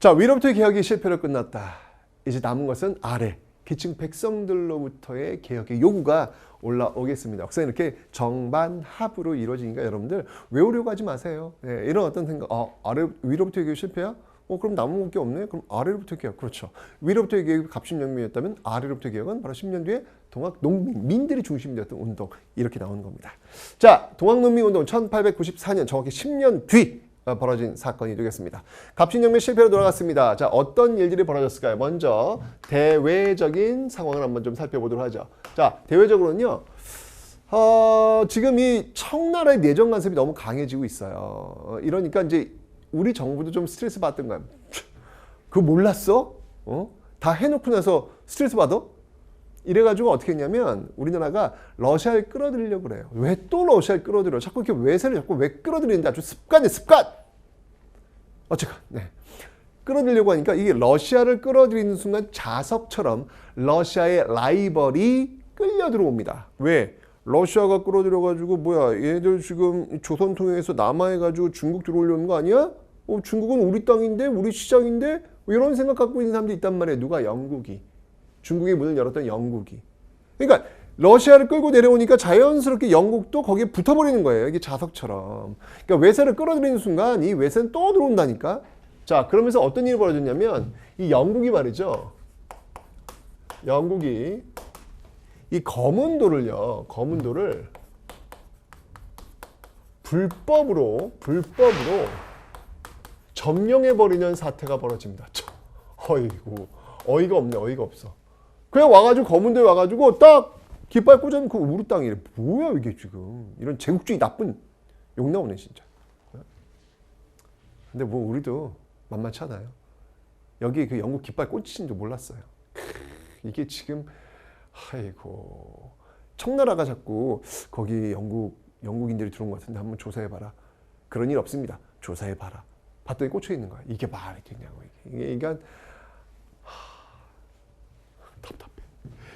자, 위로부터의 개혁이 실패로 끝났다. 이제 남은 것은 아래 계층 백성들로부터의 개혁의 요구가 올라오겠습니다. 역사 이렇게 정반합으로 이루어지니까 여러분들 외우려고 하지 마세요. 예, 이런 어떤 생각, 어, 아래 위로부터의 개혁 실패야? 어, 그럼 남은 게 없네? 그럼 아래로부터 개혁. 그렇죠. 위로부터의 개혁이 갑신혁명이었다면 아래로부터 개혁은 바로 10년 뒤에 동학 농민, 민들이 중심이 되었던 운동. 이렇게 나오는 겁니다. 자, 동학 농민 운동 1894년 정확히 10년 뒤 어, 벌어진 사건이 되겠습니다. 갑신혁명 실패로 돌아갔습니다. 자, 어떤 일들이 벌어졌을까요? 먼저 대외적인 상황을 한번 좀 살펴보도록 하죠. 자, 대외적으로는요. 어, 지금 이 청나라의 내정 간섭이 너무 강해지고 있어요. 어, 이러니까 이제 우리 정부도 좀 스트레스 받던 거야. 그거 몰랐어? 어? 다 해놓고 나서 스트레스 받아? 이래가지고 어떻게 했냐면 우리나라가 러시아를 끌어들이려고 그래요. 왜 또 러시아를 끌어들여? 자꾸 이렇게 외세를 자꾸 왜 끌어들이는지 아주 습관이 습관! 어쨌건, 네. 끌어들이려고 하니까 이게 러시아를 끌어들이는 순간 자석처럼 러시아의 라이벌이 끌려 들어옵니다. 왜? 러시아가 끌어들여가지고 뭐야 얘들 지금 조선 통해서 남하해가지고 중국 들어오려는 거 아니야? 어, 중국은 우리 땅인데 우리 시장인데 뭐 이런 생각 갖고 있는 사람도 있단 말이에요. 누가 영국이 중국의 문을 열었던 영국이. 그러니까 러시아를 끌고 내려오니까 자연스럽게 영국도 거기에 붙어버리는 거예요. 이게 자석처럼. 그러니까 외세를 끌어들이는 순간 이 외세는 또 들어온다니까. 자, 그러면서 어떤 일이 벌어졌냐면 이 영국이 말이죠. 영국이 이 검은도를요, 검은도를 불법으로, 불법으로 점령해 버리는 사태가 벌어집니다. 참, 어이구, 어이가 없네, 어이가 없어. 그냥 와가지고 검은도에 와가지고 딱 깃발 꽂아놓고 우리 땅이래. 뭐야, 이게 지금. 이런 제국주의 나쁜 욕 나오네, 진짜. 근데 뭐 우리도 만만치 않아요. 여기 그 영국 깃발 꽂히신 줄 몰랐어요. 크, 이게 지금 아이고 청나라가 자꾸 거기 영국 영국인들이 들어온 것 같은데 한번 조사해봐라. 그런 일 없습니다. 조사해봐라. 봤더니 꽂혀 있는 거야. 이게 말이 되냐고 이게 이게 하, 답답해.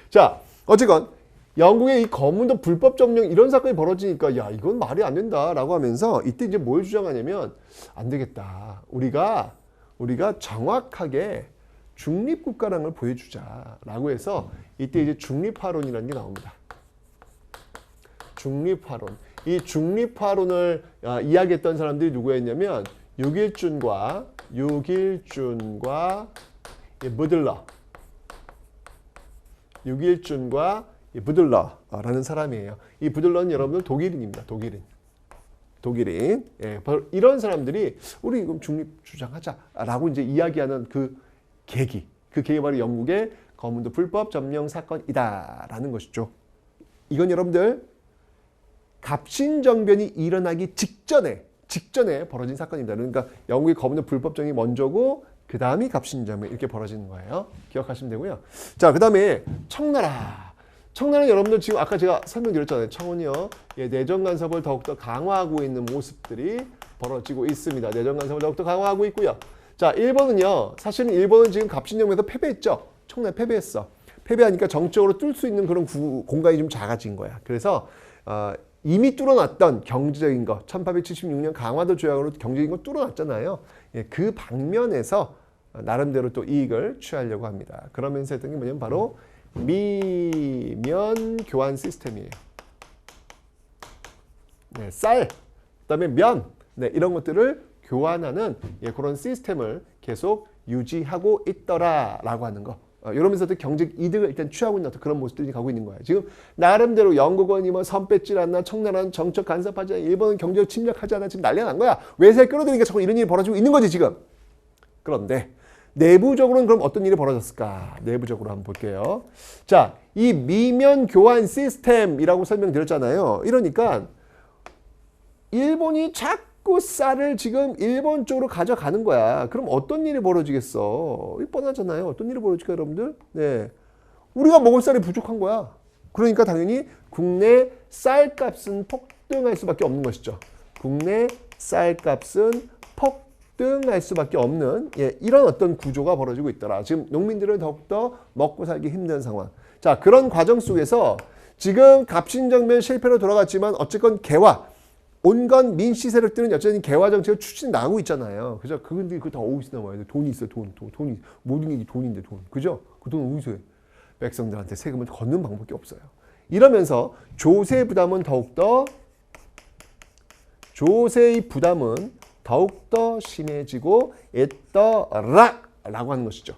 자 어쨌건 영국의 이 검은도 불법 점령 이런 사건이 벌어지니까 야 이건 말이 안 된다라고 하면서 이때 이제 뭘 주장하냐면 안 되겠다. 우리가 우리가 정확하게 중립 국가라는 걸 보여주자라고 해서 이때 이제 중립화론이라는 게 나옵니다. 중립화론. 이 중립화론을 아, 이야기했던 사람들이 누구였냐면 육일준과 육일준과 이 무들러, 육일준과 이 부들러라는 사람이에요. 이 부들러는 여러분들 독일인입니다. 독일인. 독일인. 예, 바로 이런 사람들이 우리 그럼 중립 주장하자라고 이제 이야기하는 그 계기. 그 계기 바로 영국의 거문도 불법 점령 사건이다라는 것이죠. 이건 여러분들 갑신 정변이 일어나기 직전에 직전에 벌어진 사건입니다. 그러니까 영국의 거문도 불법 점령이 먼저고 그 다음이 갑신정변 이렇게 벌어지는 거예요. 기억하시면 되고요. 자, 그 다음에 청나라. 청나라는 여러분들 지금 아까 제가 설명드렸잖아요. 청은이요. 예, 내정 간섭을 더욱더 강화하고 있는 모습들이 벌어지고 있습니다. 내정 간섭을 더욱더 강화하고 있고요. 자, 일본은요. 사실은 일본은 지금 갑신정변에서 패배했죠. 청나라 패배했어. 패배하니까 정적으로 뚫을 수 있는 그런 구- 공간이 좀 작아진 거야. 그래서 어, 이미 뚫어놨던 경제적인 거, 1876년 강화도 조약으로 경제적인 거 뚫어놨잖아요. 예, 그 방면에서 나름대로 또 이익을 취하려고 합니다. 그러면서 했던 게 뭐냐면 바로 미면 교환 시스템이에요. 네, 쌀, 그다음에 면, 네, 이런 것들을 교환하는 예, 그런 시스템을 계속 유지하고 있더라라고 하는 거. 어, 이러면서도 경제 이득을 일단 취하고 있는 그런 모습들이 가고 있는 거예요. 지금 나름대로 영국원이 뭐선 뺏질 않나, 청나라는 정적 간섭하지 않아, 일본은 경제를 침략하지 않아 지금 난리가 난 거야. 외세 끌어들이니까 자꾸 이런 일이 벌어지고 있는 거지 지금. 그런데 내부적으로는 그럼 어떤 일이 벌어졌을까? 내부적으로 한번 볼게요. 자, 이 미면 교환 시스템이라고 설명드렸잖아요. 이러니까 일본이 자꾸 쌀을 지금 일본 쪽으로 가져가는 거야. 그럼 어떤 일이 벌어지겠어? 이 뻔하잖아요. 어떤 일이 벌어질까, 여러분들? 네. 우리가 먹을 쌀이 부족한 거야. 그러니까 당연히 국내 쌀값은 폭등할 수밖에 없는 것이죠. 국내 쌀값은 폭 등할 수밖에 없는 예, 이런 어떤 구조가 벌어지고 있더라. 지금 농민들은 더욱더 먹고 살기 힘든 상황. 자, 그런 과정 속에서 지금 갑신정변 실패로 돌아갔지만 어쨌건 개화 온갖 민씨 세력들은 여전히 개화 정책을 추진 나가고 있잖아요. 그죠? 그건데 그거 다 어디서 나와요? 돈이 있어, 돈, 돈, 돈이 모든 게 돈인데 돈, 그죠? 그 돈 어디서 해? 백성들한테 세금을 걷는 방법이 없어요. 이러면서 조세 부담은 더욱더 조세의 부담은 더욱더 심해지고 있더라라고 하는 것이죠.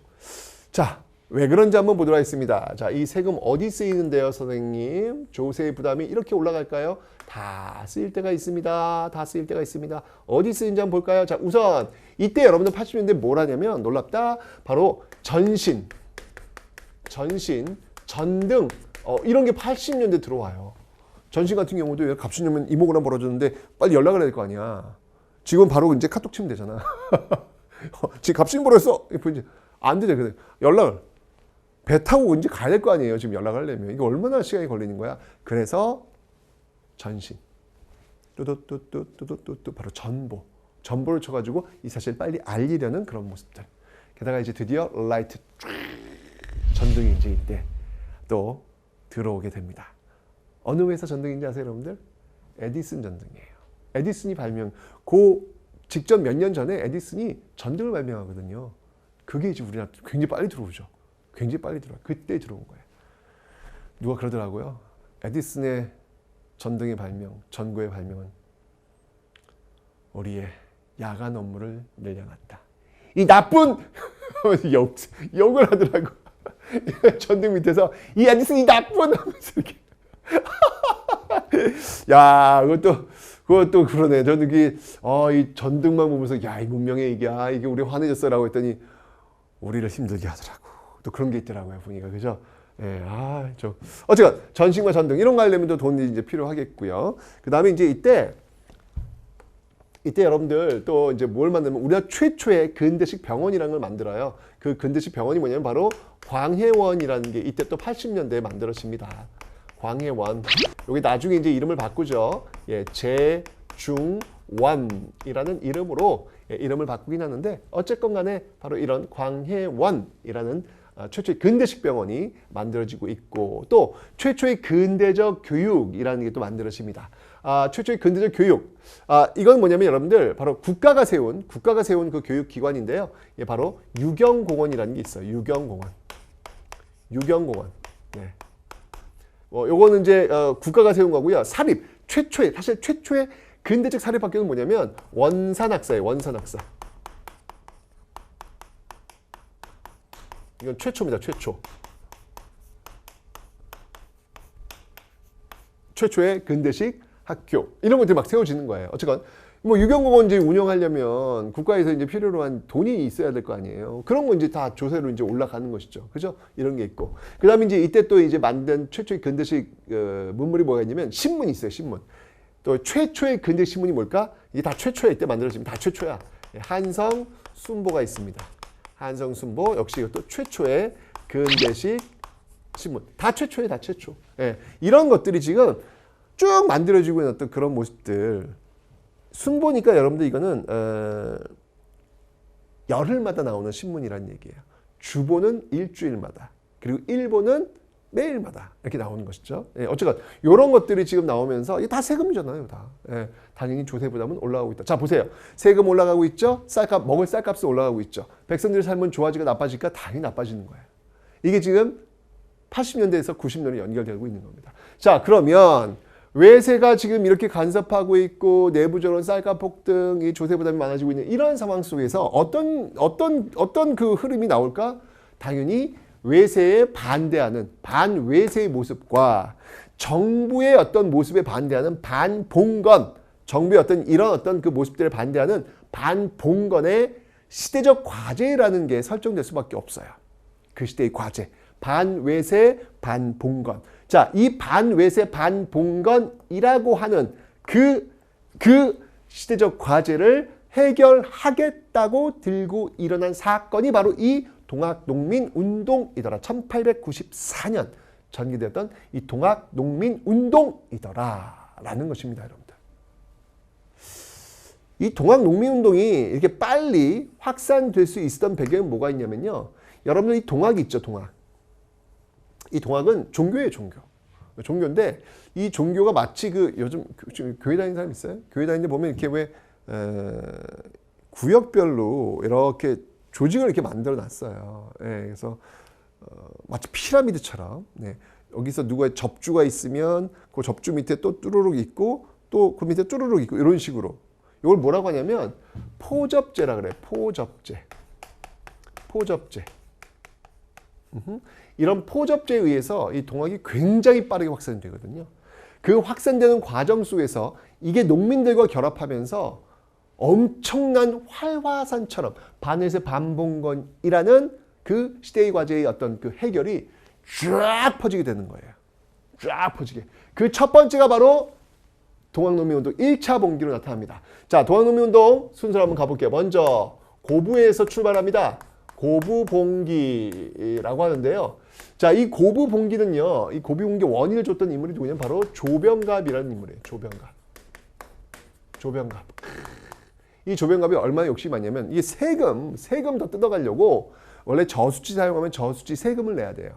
자, 왜 그런지 한번 보도록 하겠습니다. 자, 이 세금 어디 쓰이는데요, 선생님? 조세 부담이 이렇게 올라갈까요? 다 쓰일 때가 있습니다. 다 쓰일 때가 있습니다. 어디 쓰이는지 한번 볼까요? 자, 우선 이때 여러분들 80년대 뭘 하냐면 놀랍다. 바로 전신, 전신, 전등 어, 이런 게 80년대 들어와요. 전신 같은 경우도 갑순이면 이모그램 벌어졌는데 빨리 연락을 해야 될 거 아니야. 지금 바로 이제 카톡 치면 되잖아. 지금 갑순이 벌었어. 이제 안 되죠. 그래. 연락을 배 타고 이제 가야 될 거 아니에요. 지금 연락하려면 이게 얼마나 시간이 걸리는 거야. 그래서 전신 뚜뚜뚜뚜뚜뚜뚜 바로 전보 전보를 쳐가지고 이 사실을 빨리 알리려는 그런 모습들. 게다가 이제 드디어 라이트 전등이 이제 이때 또 들어오게 됩니다. 어느 회사 전등인지 아세요, 여러분들? 에디슨 전등이에요. 에디슨이 발명, 그 직전 몇 년 전에 에디슨이 전등을 발명하거든요. 그게 이제 우리나라 굉장히 빨리 들어오죠. 굉장히 빨리 들어와요. 그때 들어온 거예요. 누가 그러더라고요. 에디슨의 전등의 발명, 전구의 발명은 우리의 야간 업무를 늘려놨다. 이 나쁜 욕, 욕을 하더라고. 전등 밑에서 이 에디슨이 나쁜 하면서 이렇게. 야, 그것도 그것도 그러네. 저는 이게 어, 이 전등만 보면서 야, 이 문명의 이게 아, 이게 우리 화내졌어 라고 했더니 우리를 힘들게 하더라고. 또 그런 게 있더라고요, 보니까 그죠? 예, 아, 저 어쨌건 전신과 전등 이런 거 하려면 또 돈이 이제 필요하겠고요. 그 다음에 이제 이때 이때 여러분들 또 이제 뭘 만들면 우리가 최초의 근대식 병원이라는 걸 만들어요. 그 근대식 병원이 뭐냐면 바로 광해원이라는 게 이때 또 80년대에 만들어집니다. 광해원. 여기 나중에 이제 이름을 바꾸죠. 예, 재중원이라는 이름으로 예, 이름을 바꾸긴 하는데 어쨌건 간에 바로 이런 광해원이라는 아, 최초의 근대식 병원이 만들어지고 있고 또 최초의 근대적 교육이라는 게 또 만들어집니다. 아, 최초의 근대적 교육. 아, 이건 뭐냐면 여러분들 바로 국가가 세운 국가가 세운 그 교육 기관인데요. 예, 바로 유경공원이라는 게 있어요. 유경공원. 유경공원. 네. 어, 요거는 이제 어, 국가가 세운 거고요. 사립 최초의 사실 최초의 근대적 사립 학교는 뭐냐면 원산학사예요. 원산학사. 이건 최초입니다. 최초. 최초의 근대식 학교 이런 것들이 막 세워지는 거예요. 어쨌건 뭐 유경공원 이제 운영하려면 국가에서 이제 필요로 한 돈이 있어야 될 거 아니에요. 그런 거 이제 다 조세로 이제 올라가는 것이죠. 그죠? 이런 게 있고. 그 다음에 이제 이때 또 이제 만든 최초의 근대식 어, 문물이 뭐가 있냐면 신문이 있어요. 신문. 또 최초의 근대식 신문이 뭘까? 이게 다 최초야. 이때 만들어지면 다 최초야. 예, 한성 순보가 있습니다. 한성 순보 역시 이것도 최초의 근대식 신문. 다 최초에 다 최초. 예, 이런 것들이 지금 쭉 만들어지고 있는 어떤 그런 모습들. 순보니까 여러분들 이거는 어, 열흘마다 나오는 신문이라는 얘기예요. 주보는 일주일마다 그리고 일보는 매일마다 이렇게 나오는 것이죠. 예, 어쨌건 이런 것들이 지금 나오면서 이게 다 세금이잖아요, 다. 예, 당연히 조세 부담은 올라가고 있다. 자 보세요, 세금 올라가고 있죠. 쌀값 먹을 쌀값은 올라가고 있죠. 백성들의 삶은 좋아지고 나빠질까? 당연히 나빠지는 거예요. 이게 지금 80년대에서 90년에 연결되고 있는 겁니다. 자 그러면 외세가 지금 이렇게 간섭하고 있고 내부적으로 쌀값 폭등, 이 조세 부담이 많아지고 있는 이런 상황 속에서 어떤 어떤 어떤 그 흐름이 나올까? 당연히 외세에 반대하는 반외세의 모습과 정부의 어떤 모습에 반대하는 반봉건, 정부의 어떤 이런 어떤 그 모습들을 반대하는 반봉건의 시대적 과제라는 게 설정될 수밖에 없어요. 그 시대의 과제. 반외세, 반봉건. 자, 이 반외세, 반봉건이라고 하는 그, 그 시대적 과제를 해결하겠다고 들고 일어난 사건이 바로 이 동학농민운동이더라. 1894년 전개되었던 이 동학농민운동이더라. 라는 것입니다, 여러분들. 이 동학농민운동이 이렇게 빨리 확산될 수 있었던 배경은 뭐가 있냐면요. 여러분들 이 동학이 있죠, 동학. 이 동학은 종교예요, 종교. 종교인데 이 종교가 마치 그 요즘 교회 다니는 사람 있어요? 교회 다니는데 보면 이렇게 왜 에, 구역별로 이렇게 조직을 이렇게 만들어 놨어요. 예, 그래서 어, 마치 피라미드처럼 네. 여기서 누구의 접주가 있으면 그 접주 밑에 또 뚜루룩 있고 또 그 밑에 뚜루룩 있고 이런 식으로 이걸 뭐라고 하냐면 포접제라 그래 포접제 포접제. 이런 포접제에 의해서 이 동학이 굉장히 빠르게 확산되거든요 그 확산되는 과정 속에서 이게 농민들과 결합하면서 엄청난 활화산처럼 바늘에서 반봉건이라는 그 시대의 과제의 어떤 그 해결이 쫙 퍼지게 되는 거예요. 쫙 퍼지게. 그 첫 번째가 바로 동학농민운동 1차 봉기로 나타납니다. 자, 동학농민운동 순서로 한번 가볼게요. 먼저 고부에서 출발합니다. 고부봉기라고 하는데요. 자, 이 고부봉기는요, 이 고부봉기 원인을 줬던 인물이 누구냐면 바로 조병갑이라는 인물이에요. 조병갑. 조병갑. 이 조병갑이 얼마나 욕심이 많냐면 이 세금, 세금 더 뜯어가려고 원래 저수지 사용하면 저수지 세금을 내야 돼요.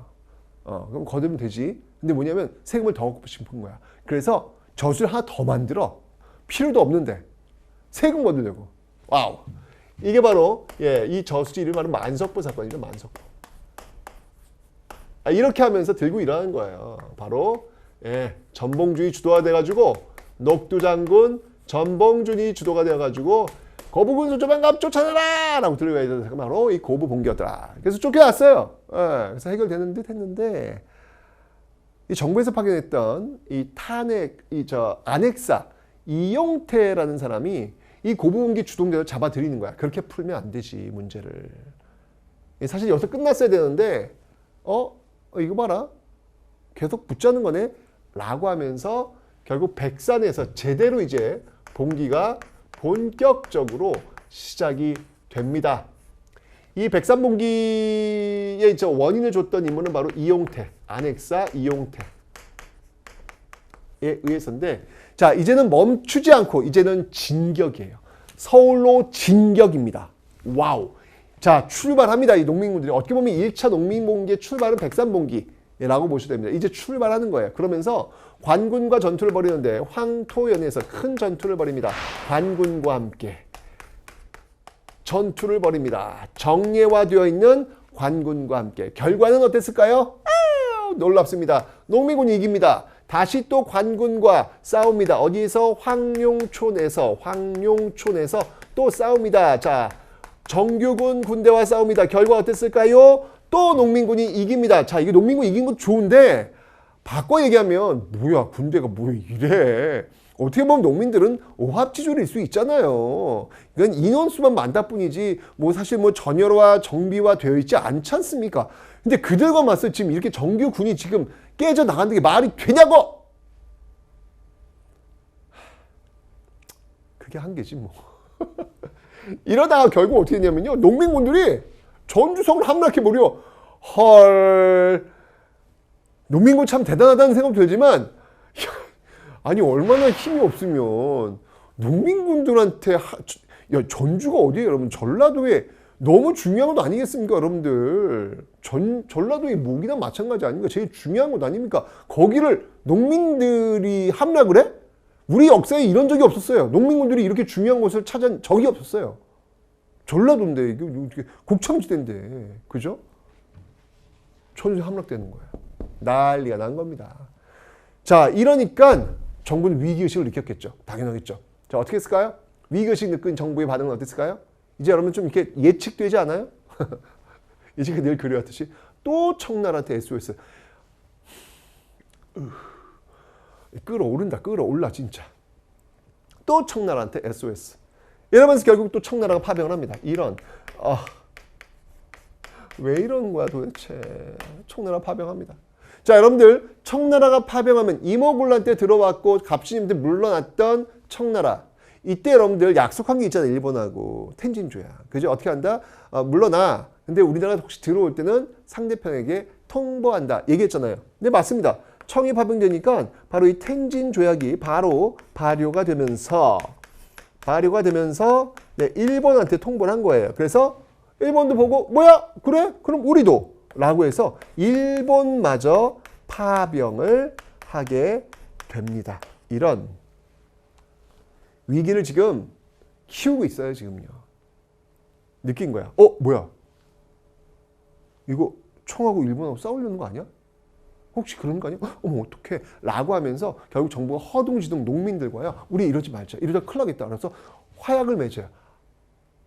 어, 그럼 거두면 되지. 근데 뭐냐면 세금을 더 걷고 싶은 거야. 그래서 저수를 하나 더 만들어. 필요도 없는데 세금 거두려고. 와우. 이게 바로 예, 이 저수지 이름 바로 만석부 사건이죠. 만석부. 아, 이렇게 하면서 들고 일어나는 거예요. 바로 예, 전봉준이 주도가 돼가지고 녹두 장군 전봉준이 주도가 되어가지고 거부군 조조방갑 쫓아내라! 라고 들어가야 되는 바로 이 고부 봉기였더라. 그래서 쫓겨났어요. 예, 그래서 해결되는 듯 했는데 이 정부에서 파견했던 이 탄핵, 이 저 안핵사 이용태라는 사람이 이 고부봉기 주동자를 잡아들이는 거야. 그렇게 풀면 안 되지 문제를. 사실 여기서 끝났어야 되는데 어, 어 이거 봐라 계속 붙자는 거네 라고 하면서 결국 백산에서 제대로 이제 봉기가 본격적으로 시작이 됩니다. 이 백산봉기의 저 원인을 줬던 인물은 바로 이용태, 안핵사 이용태에 의해서인데 자 이제는 멈추지 않고 이제는 진격이에요. 서울로 진격입니다. 와우. 자 출발합니다. 이 농민군들이 어떻게 보면 1차 농민봉기의 출발은 백산봉기라고 보셔도 됩니다. 이제 출발하는 거예요. 그러면서 관군과 전투를 벌이는데 황토연에서 큰 전투를 벌입니다. 관군과 함께 전투를 벌입니다. 정예화되어 있는 관군과 함께 결과는 어땠을까요? 아, 놀랍습니다. 농민군이 이깁니다. 다시 또 관군과 싸웁니다. 어디에서 황룡촌에서 황룡촌에서 또 싸웁니다. 자, 정규군 군대와 싸웁니다. 결과 어땠을까요? 또 농민군이 이깁니다. 자, 이게 농민군 이긴 건 좋은데 바꿔 얘기하면 뭐야 군대가 뭐 이래 어떻게 보면 농민들은 오합지졸일 수 있잖아요 이건 인원수만 많다 뿐이지 뭐 사실 뭐 전열화 정비화 되어 있지 않지 않습니까 근데 그들과 맞서 지금 이렇게 정규 군이 지금 깨져 나가는 게 말이 되냐고? 그게 한계지 뭐. 이러다가 결국 어떻게 됐냐면요. 농민군들이 전주성을 함락해 버려. 헐. 농민군 참 대단하다는 생각 들지만 야, 아니 얼마나 힘이 없으면 농민군들한테 하, 야 전주가 어디예요? 여러분 전라도에 너무 중요한 것 아니겠습니까 여러분들 전 전라도의 목이나 마찬가지 아닙니까 제일 중요한 것 아닙니까 거기를 농민들이 함락을 해 우리 역사에 이런 적이 없었어요 농민군들이 이렇게 중요한 곳을 찾은 적이 없었어요 전라도인데 곡창지대인데 그죠 전주 함락되는 거예요. 난리가 난 겁니다. 자, 이러니까 정부는 위기의식을 느꼈겠죠. 당연하겠죠. 자, 어떻게 했을까요? 위기의식 느낀 정부의 반응은 어땠을까요? 이제 여러분 좀 이렇게 예측되지 않아요? 이제 늘 그려왔듯이 또 청나라한테 SOS. 으, 끌어오른다, 끌어올라, 진짜. 또 청나라한테 SOS. 이러면서 결국 또 청나라가 파병을 합니다. 이런, 아, 왜 이러는 거야 도대체 청나라 파병합니다 자 여러분들 청나라가 파병하면 이모군란 때 들어왔고 갑신님들 물러났던 청나라 이때 여러분들 약속한 게 있잖아요 일본하고. 텐진조약. 그죠? 어떻게 한다? 어, 물러나. 근데 우리나라 혹시 들어올 때는 상대편에게 통보한다. 얘기했잖아요. 네 맞습니다. 청이 파병되니까 바로 이 텐진 조약이 바로 발효가 되면서 발효가 되면서 네, 일본한테 통보를 한 거예요. 그래서 일본도 보고 뭐야? 그래? 그럼 우리도! 라고 해서 일본마저 파병을 하게 됩니다. 이런 위기를 지금 키우고 있어요, 지금요. 느낀 거야. 어, 뭐야? 이거 총하고 일본하고 싸우려는 거 아니야? 혹시 그런 거 아니야? 어머 어떡해 라고 하면서 결국 정부가 허둥지둥 농민들과요 우리 이러지 말자 이러다 큰일 나겠다 그래서 화약을 맺어요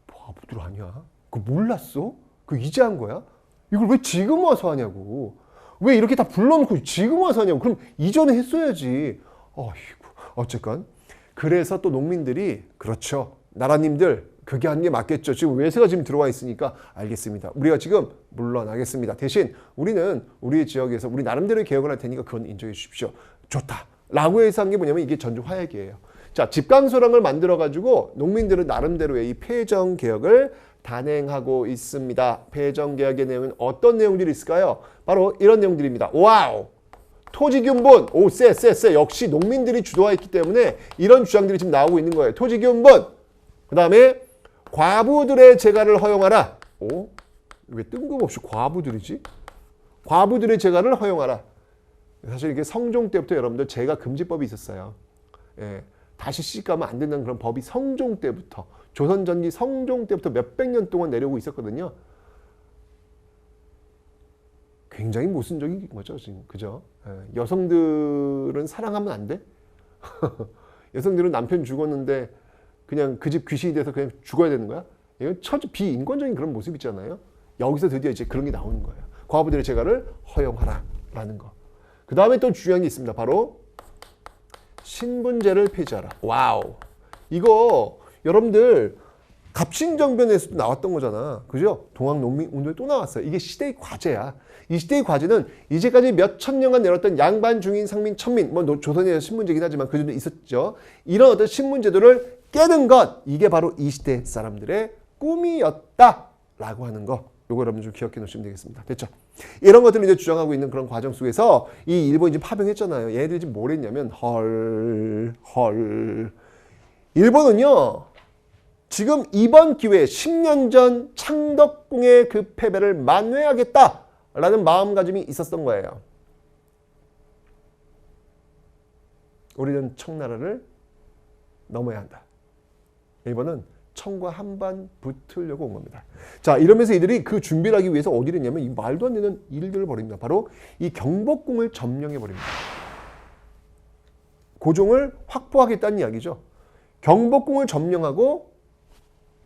바보들 아니야 그거 몰랐어? 그 이제 한 거야? 이걸 왜 지금 와서 하냐고 왜 이렇게 다 불러놓고 지금 와서 하냐고 그럼 이전에 했어야지 어이구 어쨌건 그래서 또 농민들이 그렇죠 나라님들 그게 하는 게 맞겠죠. 지금 외세가 지금 들어와 있으니까 알겠습니다. 우리가 지금 물러나겠습니다. 대신 우리는 우리 지역에서 우리 나름대로의 개혁을 할 테니까 그건 인정해 주십시오. 좋다. 라고 해서 한 게 뭐냐면 이게 전주 화약이에요. 자, 집강소랑을 만들어 가지고 농민들은 나름대로의 이 폐정 개혁을 단행하고 있습니다. 폐정 개혁의 내용은 어떤 내용들이 있을까요? 바로 이런 내용들입니다. 와우! 토지균분, 오, 쎄, 쎄, 쎄. 역시 농민들이 주도했기 때문에 이런 주장들이 지금 나오고 있는 거예요. 토지균분. 그 다음에 과부들의 재가를 허용하라. 오? 왜 뜬금없이 과부들이지? 과부들의 재가를 허용하라. 사실 이게 성종 때부터 여러분들 재가 금지법이 있었어요. 예, 다시 시집 가면 안 된다는 그런 법이 성종 때부터 조선 전기 성종 때부터 몇백 년 동안 내려오고 있었거든요. 굉장히 모순적인 거죠, 지금 그죠? 예, 여성들은 사랑하면 안 돼? 여성들은 남편 죽었는데 그냥 그 집 귀신이 돼서 그냥 죽어야 되는 거야? 이건 처지 비인권적인 그런 모습 있잖아요. 여기서 드디어 이제 그런 게 나오는 거예요. 과부들의 재가를 허용하라 라는 거. 그 다음에 또 중요한 게 있습니다. 바로 신분제를 폐지하라. 와우. 이거 여러분들 갑신정변에서도 나왔던 거잖아. 그죠? 동학농민운동에 또 나왔어요. 이게 시대의 과제야. 이 시대의 과제는 이제까지 몇 천 년간 내렸던 양반, 중인, 상민, 천민, 뭐 노- 조선의 신문제긴 하지만 그 전에 있었죠. 이런 어떤 신문제도를 깨는 것, 이게 바로 이 시대 사람들의 꿈이었다라고 하는 거. 요거 여러분 좀 기억해 놓으시면 되겠습니다. 됐죠? 이런 것들을 이제 주장하고 있는 그런 과정 속에서 이 일본이 지금 파병했잖아요. 얘들이 지금 뭘 했냐면 헐, 헐. 일본은요. 지금 이번 기회에 10년 전 창덕궁의 그 패배를 만회하겠다라는 마음가짐이 있었던 거예요. 우리는 청나라를 넘어야 한다. 일본은 청과 한반 붙으려고 온 겁니다. 자, 이러면서 이들이 그 준비를 하기 위해서 어디를 했냐면 이 말도 안 되는 일들을 벌입니다. 바로 이 경복궁을 점령해 버립니다. 고종을 확보하겠다는 이야기죠. 경복궁을 점령하고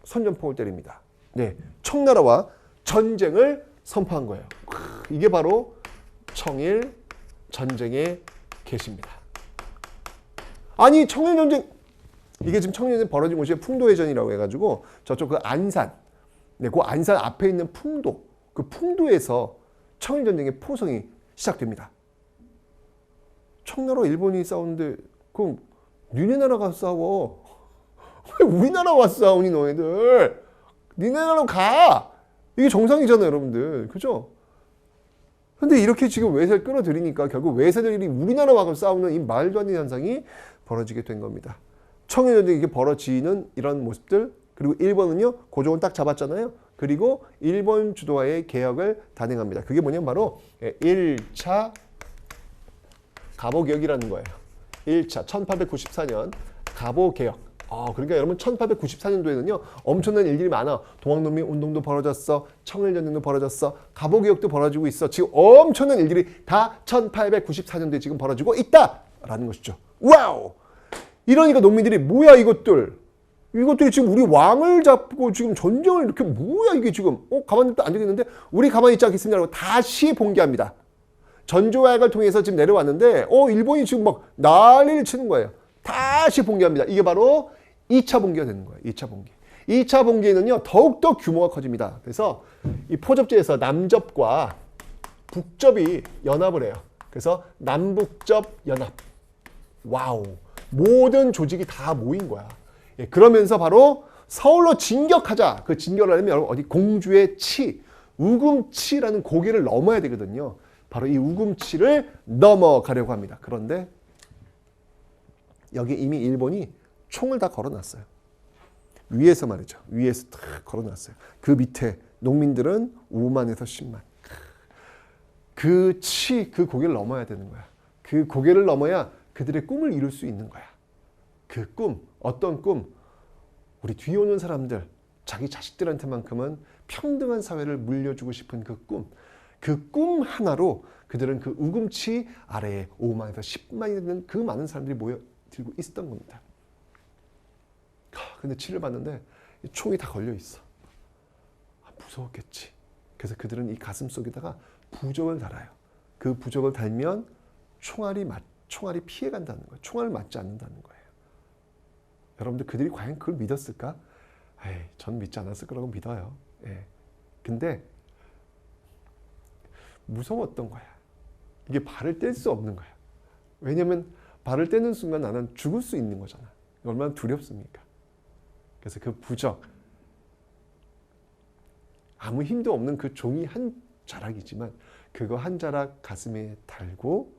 선전포를 때립니다. 네, 청나라와 전쟁을 선포한 거예요. 크, 이게 바로 청일 전쟁의 개시입니다. 아니 청일 전쟁 이게 지금 청일 전쟁 벌어진 곳이 풍도해전이라고 해가지고 저쪽 그 안산, 네, 그 안산 앞에 있는 풍도, 그 풍도에서 청일 전쟁의 포성이 시작됩니다. 청나라 일본이 싸우는데 그럼 니네 나라 가서 싸워. 왜 우리나라 와서 싸우니 너희들? 니네 나라로 가. 이게 정상이잖아요, 여러분들. 그죠? 근데 이렇게 지금 외세를 끌어들이니까 결국 외세들이 우리나라 와서 싸우는 이 말도 안 되는 현상이 벌어지게 된 겁니다. 청일전쟁이 이게 벌어지는 이런 모습들 그리고 일본은요 고종을 딱 잡았잖아요. 그리고 일본 주도하의 개혁을 단행합니다. 그게 뭐냐면 바로 1차 갑오개혁이라는 거예요. 1차 1894년 갑오개혁. 아, 그러니까 여러분 1894년도에는요 엄청난 일들이 많아. 동학농민 운동도 벌어졌어, 청일전쟁도 벌어졌어, 갑오개혁도 벌어지고 있어. 지금 엄청난 일들이 다 1894년도에 지금 벌어지고 있다라는 것이죠. 와우! 이러니까 농민들이 뭐야 이것들? 이것들이 지금 우리 왕을 잡고 지금 전쟁을 이렇게 뭐야 이게 지금? 어 가만히 있다 안 되겠는데 우리 가만히 있지 않겠습니다라고 다시 봉기합니다. 전조약을 통해서 지금 내려왔는데 어 일본이 지금 막 난리를 치는 거예요. 다시 봉기합니다. 이게 바로 2차 봉기가 되는 거예요. 2차 봉기. 2차 봉기에는요 더욱더 규모가 커집니다. 그래서 이 포접지에서 남접과 북접이 연합을 해요. 그래서 남북접 연합. 와우. 모든 조직이 다 모인 거야. 예, 그러면서 바로 서울로 진격하자. 그 진격을 하려면 어디 공주의 치, 우금치라는 고개를 넘어야 되거든요. 바로 이 우금치를 넘어가려고 합니다. 그런데 여기 이미 일본이 총을 다 걸어놨어요. 위에서 말이죠. 위에서 탁 걸어놨어요. 그 밑에 농민들은 5만에서 10만. 그 치, 그 고개를 넘어야 되는 거야. 그 고개를 넘어야 그들의 꿈을 이룰 수 있는 거야. 그 꿈, 어떤 꿈? 우리 뒤에 오는 사람들, 자기 자식들한테만큼은 평등한 사회를 물려주고 싶은 그 꿈. 그 꿈 하나로 그들은 그 우금치 아래에 5만에서 10만이 되는 그 많은 사람들이 모여 들고 있었던 겁니다. 하, 근데 치를 봤는데 이 총이 다 걸려 있어. 아, 무서웠겠지. 그래서 그들은 이 가슴 속에다가 부적을 달아요. 그 부적을 달면 총알이 맞, 총알이 피해 간다는 거예요. 총알을 맞지 않는다는 거예요. 여러분들 그들이 과연 그걸 믿었을까? 에이, 전 믿지 않았을 거라고 믿어요. 예. 근데 무서웠던 거야. 이게 발을 뗄 수 없는 거야. 왜냐면 발을 떼는 순간 나는 죽을 수 있는 거잖아. 얼마나 두렵습니까? 그래서 그 부적 아무 힘도 없는 그 종이 한 자락이지만 그거 한 자락 가슴에 달고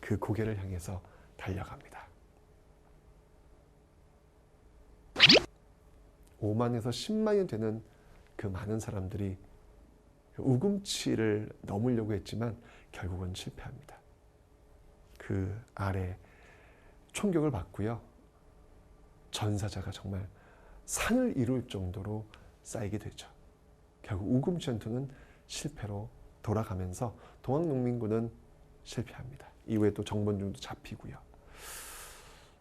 그 고개를 향해서 달려갑니다. 5만에서 10만이 되는 그 많은 사람들이 우금치를 넘으려고 했지만 결국은 실패합니다. 그 아래 총격을 받고요. 전사자가 정말 산을 이룰 정도로 쌓이게 되죠. 결국 우금치 전투는 실패로 돌아가면서 동학농민군은 실패합니다. 이후에 또 정본중도 잡히고요.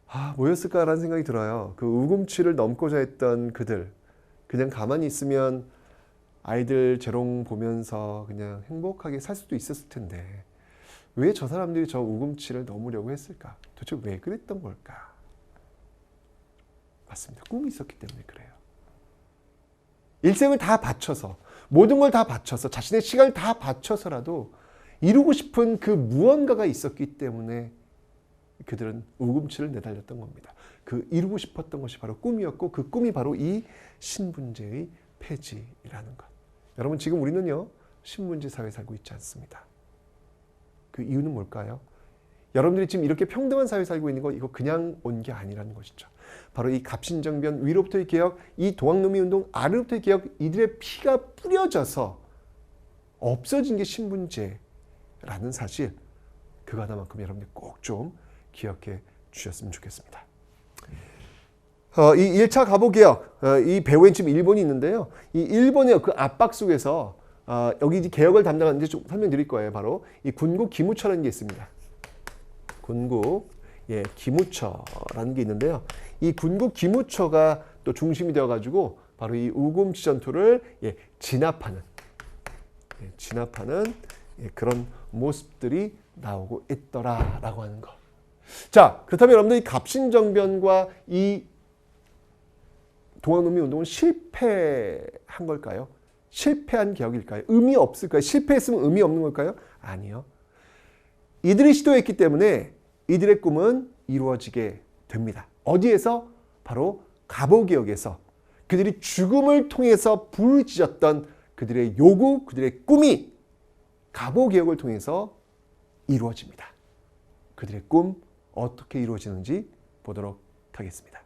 아, 뭐였을까라는 생각이 들어요. 그 우금치를 넘고자 했던 그들 그냥 가만히 있으면 아이들 재롱 보면서 그냥 행복하게 살 수도 있었을 텐데 왜 저 사람들이 저 우금치를 넘으려고 했을까? 도대체 왜 그랬던 걸까? 맞습니다. 꿈이 있었기 때문에 그래요. 일생을 다 바쳐서 모든 걸 다 바쳐서 자신의 시간을 다 바쳐서라도 이루고 싶은 그 무언가가 있었기 때문에 그들은 우금치를 내달렸던 겁니다. 그 이루고 싶었던 것이 바로 꿈이었고 그 꿈이 바로 이 신분제의 폐지라는 것. 여러분 지금 우리는요 신분제 사회에 살고 있지 않습니다. 그 이유는 뭘까요? 여러분들이 지금 이렇게 평등한 사회에 살고 있는 거 이거 그냥 온 게 아니라는 것이죠. 바로 이 갑신정변 위로부터의 개혁, 이 동학농민 운동 아래로부터의 개혁 이들의 피가 뿌려져서 없어진 게 신분제라는 사실 그거 하나만큼 여러분들 꼭 좀 기억해 주셨으면 좋겠습니다. 어, 이 1차 가보개혁, 어, 이 배후엔 지금 일본이 있는데요. 이 일본의 그 압박 속에서 어, 여기 이제 개혁을 담당하는 이제 좀 설명드릴 거예요. 바로 이 군국 기무처라는 게 있습니다. 군국 예, 기무처라는 게 있는데요. 이 군국 기무처가 또 중심이 되어가지고 바로 이 우금치 전투를 예, 진압하는 예, 진압하는 예, 그런 모습들이 나오고 있더라라고 하는 거. 자 그렇다면 여러분들 이 갑신정변과 이 동학농민 운동은 실패한 걸까요? 실패한 개혁일까요? 의미 없을까요? 실패했으면 의미 없는 걸까요? 아니요. 이들이 시도했기 때문에 이들의 꿈은 이루어지게 됩니다. 어디에서? 바로 갑오개혁에서 그들이 죽음을 통해서 부르짖었던 그들의 요구, 그들의 꿈이 갑오개혁을 통해서 이루어집니다. 그들의 꿈 어떻게 이루어지는지 보도록 하겠습니다.